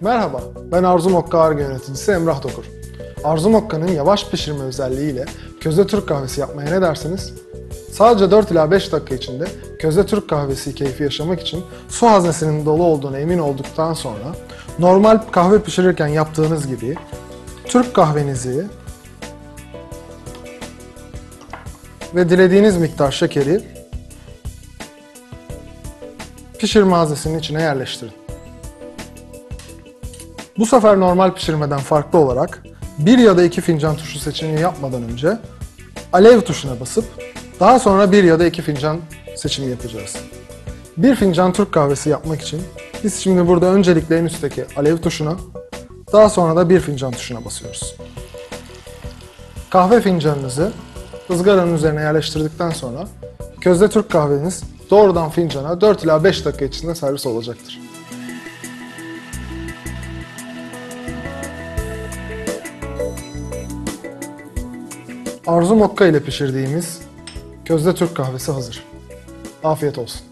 Merhaba, ben Arzu Mokka Arge yöneticisi Emrah Dokur. Arzu Mokka'nın yavaş pişirme özelliğiyle közde Türk kahvesi yapmaya ne dersiniz? Sadece 4 ila 5 dakika içinde közde Türk kahvesi keyfi yaşamak için su haznesinin dolu olduğuna emin olduktan sonra normal kahve pişirirken yaptığınız gibi Türk kahvenizi ve dilediğiniz miktar şekeri pişirme haznesinin içine yerleştirin. Bu sefer normal pişirmeden farklı olarak bir ya da iki fincan tuşu seçimini yapmadan önce alev tuşuna basıp daha sonra bir ya da iki fincan seçimi yapacağız. Bir fincan Türk kahvesi yapmak için biz şimdi burada öncelikle en üstteki alev tuşuna daha sonra da bir fincan tuşuna basıyoruz. Kahve fincanınızı ızgaranın üzerine yerleştirdikten sonra közde Türk kahveniz doğrudan fincana 4 ila 5 dakika içinde servis olacaktır. Arzu Mokka ile pişirdiğimiz közde Türk kahvesi hazır. Afiyet olsun.